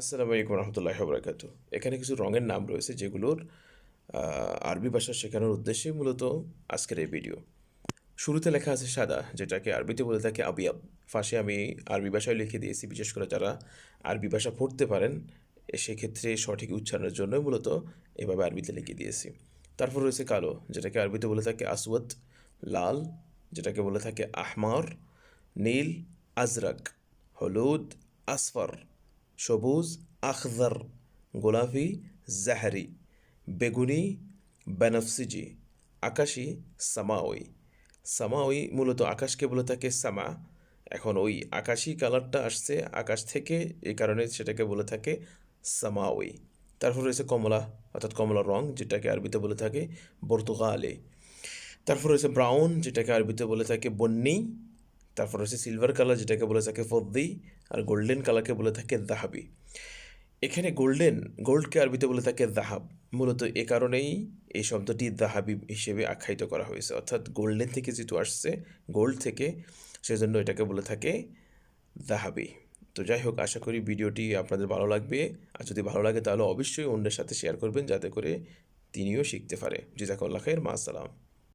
আসসালামু আলাইকুম রহমতুল্লাহ বরকাত এখানে কিছু রঙের নাম রয়েছে যেগুলোর আরবি ভাষা শেখানোর উদ্দেশ্যে মূলত আজকের এই ভিডিও শুরুতে লেখা আছে সাদা, যেটাকে আরবিতে বলে থাকে আবিয়াব। ফাঁসে আমি আরবি ভাষায় লিখে দিয়েছি, বিশেষ করে যারা আরবি ভাষা পড়তে পারেন সেক্ষেত্রে সঠিক উচ্চারণের জন্য মূলত এভাবে আরবিতে লিখে দিয়েছি। তারপর রয়েছে কালো, যেটাকে আরবিতে বলে থাকে আসওয়াদ লাল, যেটাকে বলে থাকে আহমার, নীল, আজরাক, হলুদ, আসফর। সবুজ, আখদার, গোলাপি, জাহারি, বেগুনি, বেনফসিজি, আকাশি সামাওই সামাওই মূলত আকাশকে বলে থাকে সামা। এখন ওই আকাশি কালারটা আসছে আকাশ থেকে এই কারণে সেটাকে বলে থাকে সামাওই তারপর রয়েছে কমলা, অর্থাৎ কমলা রং, যেটাকে আরবিতে বলে থাকে বর্তুগালে তারপর রয়েছে ব্রাউন, যেটাকে আরবিতে বলে থাকে বন্নি। তারপর রয়েছে সিলভার কালার যেটাকে বলে থাকে ফদ্দি আর গোল্ডেন কালারকে বলে থাকে দাহাবি। এখানে গোল্ডেন গোল্ডকে আরবিতে বলে থাকে দাহাব। মূলত এ কারণেই এই শব্দটি দাহাবি হিসেবে আখ্যায়িত করা হয়েছে। অর্থাৎ গোল্ডেন থেকে যেহেতু আসছে গোল্ড থেকে, সেজন্য এটাকে বলে থাকে দাহাবি। তো যাই হোক, আশা করি ভিডিওটি আপনাদের ভালো লাগবে। আর যদি ভালো লাগে তাহলে অবশ্যই অন্যের সাথে শেয়ার করবেন, যাতে করে তিনিও শিখতে পারে। জিজাকুল্লাহ খায়ের মা আসসালাম।